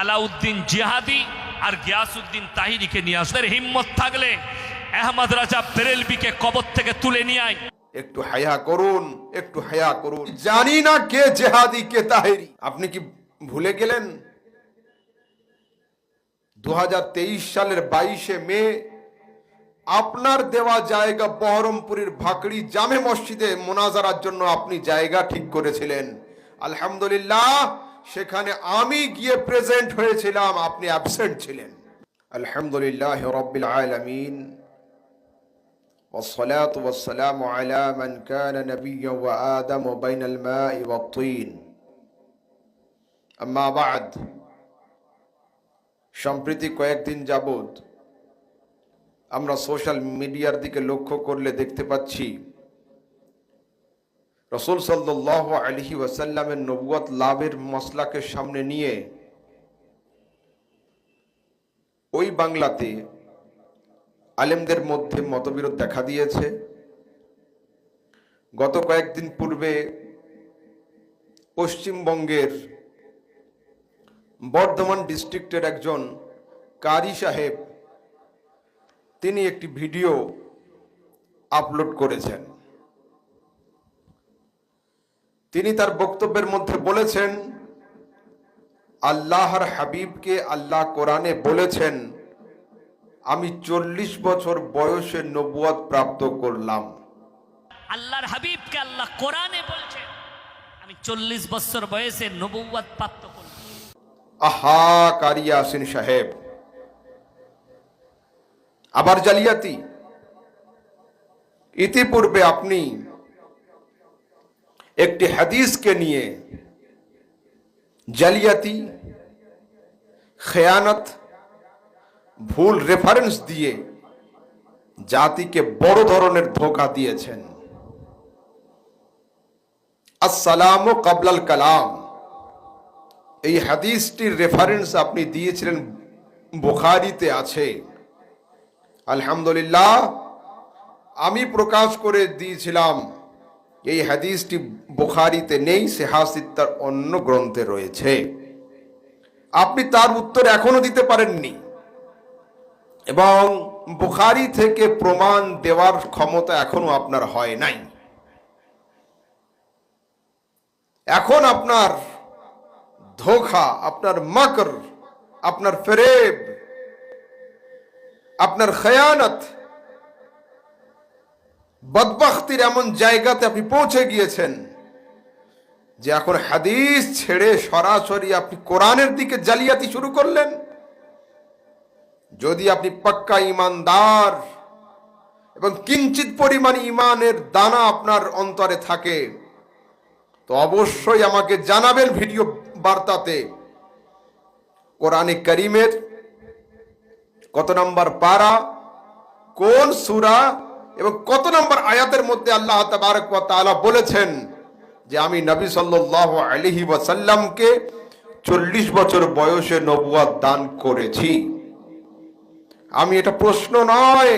আলাউদ্দিন জিহাদি আর গিয়াসউদ্দিন তাহিরিকে নিয়ে আসবে। হিম্মত থাকলে আহমদ রাজা বেরেলবিকে কবর থেকে তুলে নিয়ে আয়। একটু হায়া করুন, একটু হায়া করুন। জানি না কে জেহাদি, কে তাহেরি। আপনি কি ভুলে গেলেন? দু হাজার তেইশ সালের বাইশে মে, আপনার দেওয়া জায়গা বহরমপুরের ভাকড়ি জামে মসজিদে মোনাজারার জন্য আপনি জায়গা ঠিক করেছিলেন। আলহামদুলিল্লাহ সেখানে আমি গিয়ে প্রেজেন্ট হয়েছিলাম আপনি অ্যাবসেন্ট ছিলেন আলহামদুলিল্লাহ রব্বিল আলামিন والصلاة والسلام على من كان نبيا وآدم بين الماء والطين أما بعد সম্প্রতি কয়েকদিন যাবৎ আমরা সোশ্যাল মিডিয়ার দিকে লক্ষ্য করলে দেখতে পাচ্ছি রসুল সাল্লাহ আলহি ওয়াসাল্লামের নবুয়ত লাভের মশলাকে সামনে নিয়ে ওই বাংলাতে আলেমদের মধ্যে মতবিরোধ দেখা দিয়েছে। গত কয়েকদিন পূর্বে পশ্চিমবঙ্গের বর্ধমান ডিস্ট্রিক্টের একজন কারি সাহেব, তিনি একটি ভিডিও আপলোড করেছেন। তিনি তার বক্তব্যের মধ্যে বলেছেন আল্লাহর হাবিবকে আল্লাহ কোরআনে বলেছেন আমি চল্লিশ বছর বয়সে নবুয়াদ প্রাপ্ত করলাম। আল্লাহর হাবিবকে আল্লাহ কোরআনে বলছেন আমি চল্লিশ বছর বয়সে নবুয়াদ প্রাপ্ত করলাম। আহা কারিয়া আসিন সাহেব। আবার জালিয়াতি। ইতিপূর্বে আপনি একটি হাদিসকে নিয়ে জালিয়াতি, খেয়ানত, ভুল রেফারেন্স দিয়ে জাতিকে বড় ধরনের ধোকা দিয়েছেন। আসসালাম কাবলাল কালাম। এই হাদিসটির রেফারেন্স আপনি দিয়েছিলেন বুখারিতে আছে। আলহামদুলিল্লাহ, আমি প্রকাশ করে দিয়েছিলাম। এই হাদিসটি বুখারিতে নেই সেহাসিত্তার অন্য গ্রন্থে রয়েছে। আপনি তার উত্তর এখনও দিতে পারেননি। এবং বুখারি থেকে প্রমাণ দেওয়ার ক্ষমতা এখনও আপনার হয় নাই। এখন আপনার ধোখা, আপনার মাকর, আপনার ফেরেব, আপনার খেয়ানত বদবখতির এমন জায়গাতে আপনি পৌঁছে গিয়েছেন যে এখন হাদিস ছেড়ে সরাসরি আপনি কোরআনের দিকে জালিয়াতি শুরু করলেন। যদি আপনি পাক্কা ইমানদার এবং কিঞ্চিত পরিমাণ ইমানের দানা আপনার অন্তরে থাকে, তো অবশ্যই আমাকে জানাবেন ভিডিও বার্তাতে। কোরআনে করিমের কত নম্বর পারা? কোন সুরা এবং কত নম্বর আয়াতের মধ্যে আল্লাহ তাবারক তাআলা বলেছেন যে আমি নবী সাল্লাল্লাহু আলাইহি ওয়াসাল্লামকে চল্লিশ বছর বয়সে নবুয়াদ দান করেছি। আমি এটা প্রশ্ন নয়,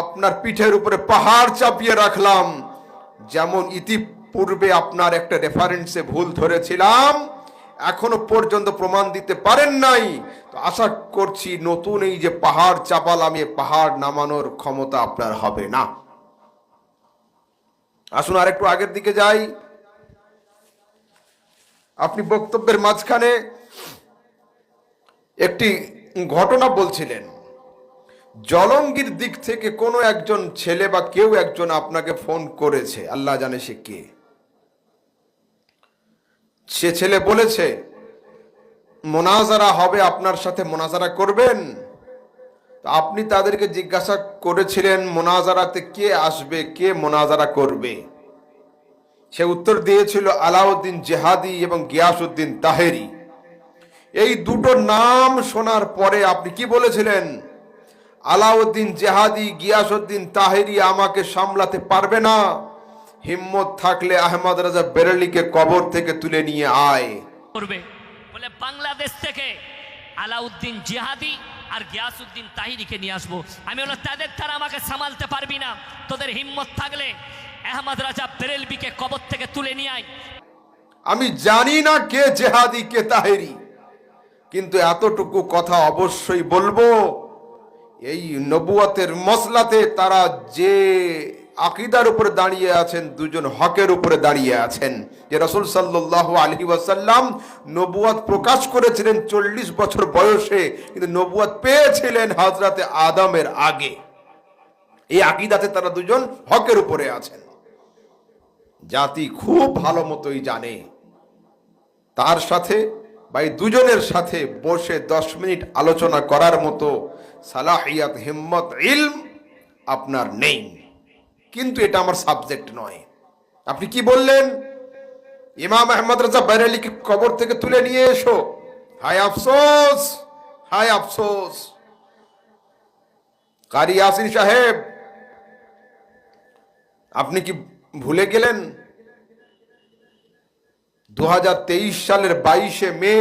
আপনার পিঠের উপরে পাহাড় চাপিয়ে রাখলাম, যেমন ইতিপূর্বে আপনার একটা রেফারেন্সে ভুল ধরেছিলাম এখনও পর্যন্ত প্রমাণ দিতে পারেন নাই। তো আশা করছি নতুন এই যে পাহাড় চাপালাম এ পাহাড় নামানোর ক্ষমতা আপনার হবে না। আসুন আরেকটু আগের দিকে যাই। আপনি বক্তব্যের মাঝখানে একটি ঘটনা বলছিলেন। জলঙ্গির দিক থেকে কোনো একজন ছেলে বা কেউ একজন আপনাকে ফোন করেছে, আল্লাহ জানে সে কে। সে ছেলে বলেছে, মোনাজারা হবে আপনার সাথে, মোনাজারা করবেন? আপনি তাদেরকে জিজ্ঞাসা করেছিলেন, মোনাজারাতে কে আসবে, কে মোনাজারা করবে? সে উত্তর দিয়েছিল, আলাউদ্দিন জেহাদি এবং গিয়াসউদ্দিন তাহেরি। এই দুটো নাম শোনার পরে আপনি কি বলেছিলেন? আলাউদ্দিন জেহাদি, গিয়াসউদ্দিন তাহেরি আমাকে সামলাতে পারবে না। হিম্মত থাকলে আহমদ রাজা বেরেলিকে কবর থেকে তুলে নিয়ে আয়। করবে। বলে বাংলাদেশ থেকে আলাউদ্দিন জিহাদি আর গিয়াসউদ্দিন তাহিরিকে নিয়ে আসব। আমি বললাম তাদের তারা আমাকে সামালতে পারবি না। তোদের হিম্মত থাকলে আহমদ রাজা বেরেলবিকে কবর থেকে তুলে নিয়ে আয়। আমি জানি না কে জেহাদি কে তাহেরি। কিন্তু এতটুকু কথা অবশ্যই বলব এই নবুয়াতের মশলাতে তারা যে আকিদার উপরে দাঁড়িয়ে আছেন, দুজন হকের উপরে দাঁড়িয়ে আছেন। যে রসুল সাল্লাহ আলহি ওয়াসাল্লাম নবুয়াত প্রকাশ করেছিলেন চল্লিশ বছর বয়সে, কিন্তু নবুয়াত পেয়েছিলেন হজরতে আদমের আগে। এই আকিদাতে তারা দুজন হকের উপরে আছেন। জাতি খুব ভালো মতোই জানে। তার সাথে বা এই দুজনের সাথে বসে দশ মিনিট আলোচনা করার মতো সালাহিয়াত, হিম্মত, ইলম আপনার নেই। কিন্তু এটা আমার সাবজেক্ট নয়। আপনি কি বললেন? ইমাম আহমদ রাজা বাইরালিকে কবর থেকে তুলে নিয়ে এসো। হায় আফসোস হায় আফসোস। কারি ইয়াসিন সাহেব, আপনি কি ভুলে গেলেন? দু হাজার তেইশ সালের বাইশে মে,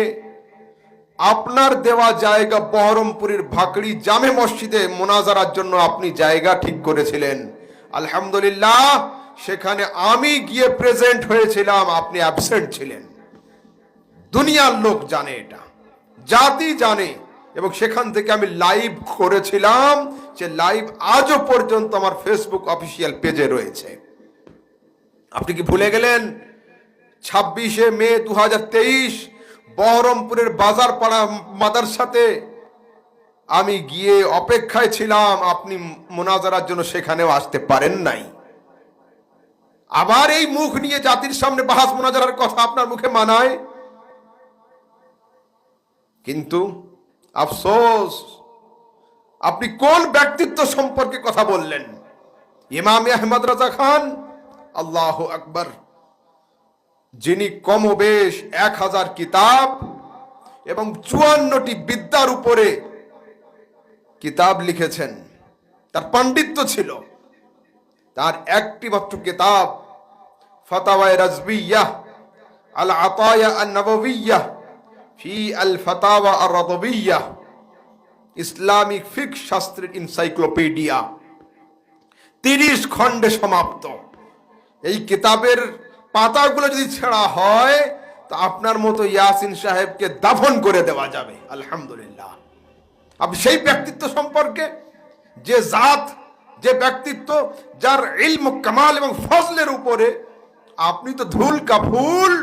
আপনার দেওয়া জায়গা বহরমপুরের ভাকড়ি জামে মসজিদে মোনাজারার জন্য আপনি জায়গা ঠিক করেছিলেন। আলহামদুলিল্লাহ, সেখানে আমি গিয়ে প্রেজেন্ট হয়েছিলাম, আপনি অ্যাবসেন্ট ছিলেন। দুনিয়ার লোক জানে এটা, জাতি জানে, এবং সেখান থেকে আমি লাইভ করেছিলাম, যে লাইভ আজও পর্যন্ত আমার ফেসবুক অফিসিয়াল পেজে রয়েছে। আপনি কি ভুলে গেলেন? ছাব্বিশে মে দু হাজার তেইশ, বহরমপুরের বাজার পাড়া মাদারসাতে আমি গিয়ে অপেক্ষায় ছিলাম, আপনি মোনাজারার জন্য সেখানেও আসতে পারেন নাই। আবার এই মুখ নিয়ে জাতির সামনে বাহাস মোনাজারার কথা আপনার মুখে মানায়? কিন্তু, আফসোস, আপনি কোন ব্যক্তিত্ব সম্পর্কে কথা বললেন? ইমাম আহমদ রাজা খান, আল্লাহ আকবর, যিনি কমবেশ এক হাজার কিতাব এবং চুয়ান্নটি বিদ্যার উপরে কিতাব লিখেছেন। তার পাণ্ডিত্য ছিল। তার একটি মাত্র কিতাব, ফতাওয়ায় রাজবিয়া আল আতায়া আন নববিয়া ফি আল ফতাওয়া আর রদবিয়া ইসলামিক ফিক শাস্ত্রের ইনসাইক্লোপিডিয়া তিরিশ খণ্ডে সমাপ্ত। এই কিতাবের পাতাগুলো যদি ছেঁড়া হয়, তো আপনার মতো ইয়াসিন সাহেবকে দাফন করে দেওয়া যাবে। আলহামদুলিল্লাহ। আপনি সেই ব্যক্তিত্ব সম্পর্কে যে জাত, যে ব্যক্তিত্ব, যার ইলম, কামাল এবং ফজলের উপরে আপনি তো ধুল কাফুল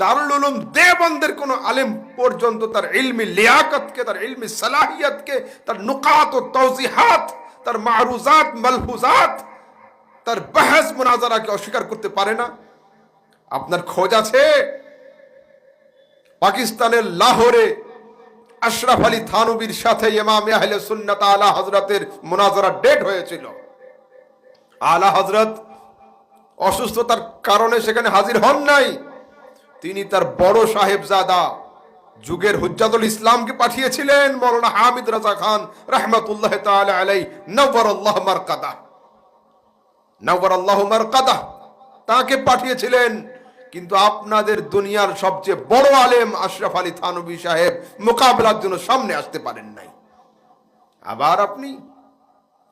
দারুল উলুম দেবন্দের কোন আলেম পর্যন্ত তার ইলমি লিয়াকতকে, তার ইলমি সালাহিয়াতকে, তার নুকাত ও তৌজিহাত তার মারুজাত মালহুজাত, তার বাহাস মুনাজারাকে অস্বীকার করতে পারে না। আপনার খোঁজ আছে? পাকিস্তানের লাহোরে আশরাফ আলী থানবির সাথে ইমাম আহলে সুন্নাত আলা হজরতের মোনাজারা ডেট হয়েছিল। আলা হজরত অসুস্থতার কারণে সেখানে হাজির হন নাই। তিনি তার বড় সাহেবজাদা যুগের হুজ্জাতুল ইসলামকে পাঠিয়েছিলেন, মৌলানা হামিদ রাজা খান রহমতুল্লাহ আলাই নওয়ার আল্লাহ মারকাদা। নওয়ার আল্লাহ মারকাদা, তাকে পাঠিয়েছিলেন কিন্তু আপনাদের দুনিয়ার সবচেয়ে বড় আলেম আশরাফ আলী থানবী সাহেব মোকাবেলার জন্য সামনে আসতে পারেন নাই। আবার আপনি,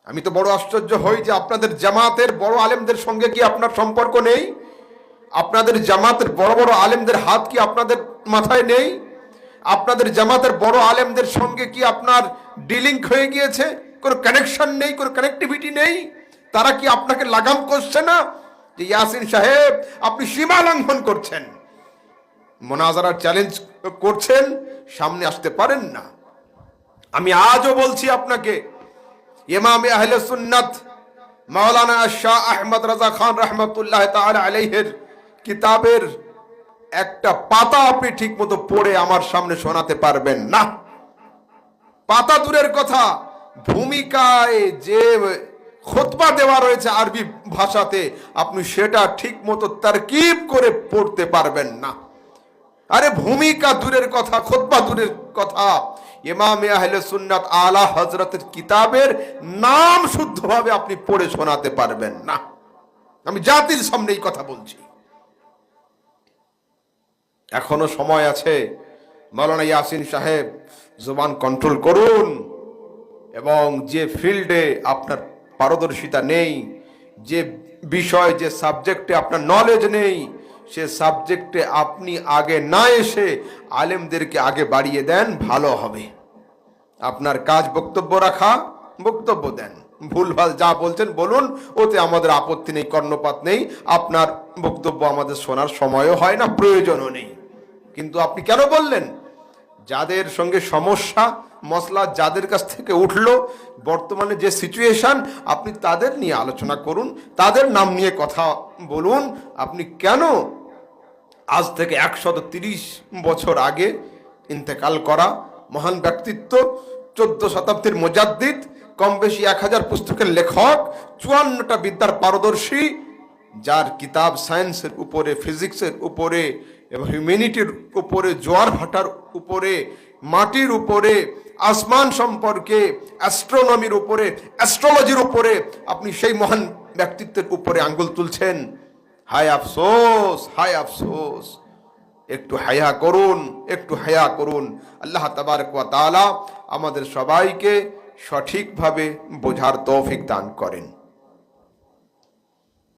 আমি তো বড় আশ্চর্য হই যে আপনাদের জামাতের বড় আলেমদের সঙ্গে কি আপনার সম্পর্ক নেই? আপনাদের জামাতের বড় বড় আলেমদের হাত কি আপনাদের মাথায় নেই? আপনাদের জামাতের বড় আলেমদের সঙ্গে কি আপনার ডিলিং হয়ে গিয়েছে? কোনো কানেকশন নেই, কোনো কানেক্টিভিটি নেই? তারা কি আপনাকে লাগাম করছে না? যে ইয়াসিন সাহেব, আপনি সীমা লঙ্ঘন করছেন। মোনাজারার চ্যালেঞ্জ করছেন, সামনে আসতে পারেন না। আমি আজও বলছি আপনাকে, ইমাম আহলে সুন্নাত মাওলানা শাহ আহমদ রাজা খান রহমতুল্লাহ আলাইহির কিতাবের একটা পাতা আপনি ঠিক মতো পড়ে আমার সামনে শোনাতে পারবেন না। পাতা দূরের কথা, ভূমিকায় যে খোতবা দেওয়া রয়েছে আরবি ভাষাতে, আপনি সেটা ঠিক মতো তারকিব করে পড়তে পারবেন না। আরে ভূমিকা দূরের কথা, খোতবা দূরের কথা। ইমাম সুন্নাত আলা হজরতের কিতাবের নাম শুদ্ধভাবে আপনি পড়ে শোনাতে পারবেন না। আমি জাতির সামনে এই কথা বলছি। এখনও সময় আছে মৌলানা ইয়াসিন সাহেব, জোবান কন্ট্রোল করুন এবং যে ফিল্ডে আপনার পারদর্শিতা নেই, যে বিষয়, যে সাবজেক্টে আপনার নলেজ নেই, সে সাবজেক্টে আপনি আগে না এসে আলেমদেরকে আগে বাড়িয়ে দেন, ভালো হবে। আপনার কাজ বক্তব্য রাখা, বক্তব্য দেন। ভুলভাল যা বলছেন বলুন, ওতে আমাদের আপত্তি নেই, কর্ণপাত নেই। আপনার বক্তব্য আমাদের শোনার সময়ও হয় না, প্রয়োজনও নেই। কিন্তু আপনি কেন বললেন? যাদের সঙ্গে সমস্যা মশলা যাদের কাছ থেকে উঠল, বর্তমানে যে সিচুয়েশন আপনি তাদের নিয়ে আলোচনা করুন, তাদের নাম নিয়ে কথা বলুন। আপনি কেন আজ থেকে একশত তিরিশ বছর আগে ইন্তেকাল করা? মহান ব্যক্তিত্ব, চোদ্দ শতাব্দীর মোজাদ্দিদ, কম বেশি এক হাজার পুস্তকের লেখক, চুয়ান্নটা বিদ্যার পারদর্শী, যার কিতাব সায়েন্সের উপরে, ফিজিক্সের উপরে, এবং হিউম্যানিটির উপরে, জোয়ার ভাটার উপরে, মাটির উপরে আসমান সম্পর্কে অ্যাস্ট্রোনমির উপরে অ্যাস্ট্রোলজির উপরে আপনি সেই মহান ব্যক্তিত্বের উপরে আঙ্গুল তুলছেন। হায় আফসোস হায় আফসোস। একটু হায়া করুন, একটু হায়া করুন। আল্লাহ তাবারক ওয়া আমাদের সবাইকে সঠিকভাবে বোঝার তৌফিক দান করেন।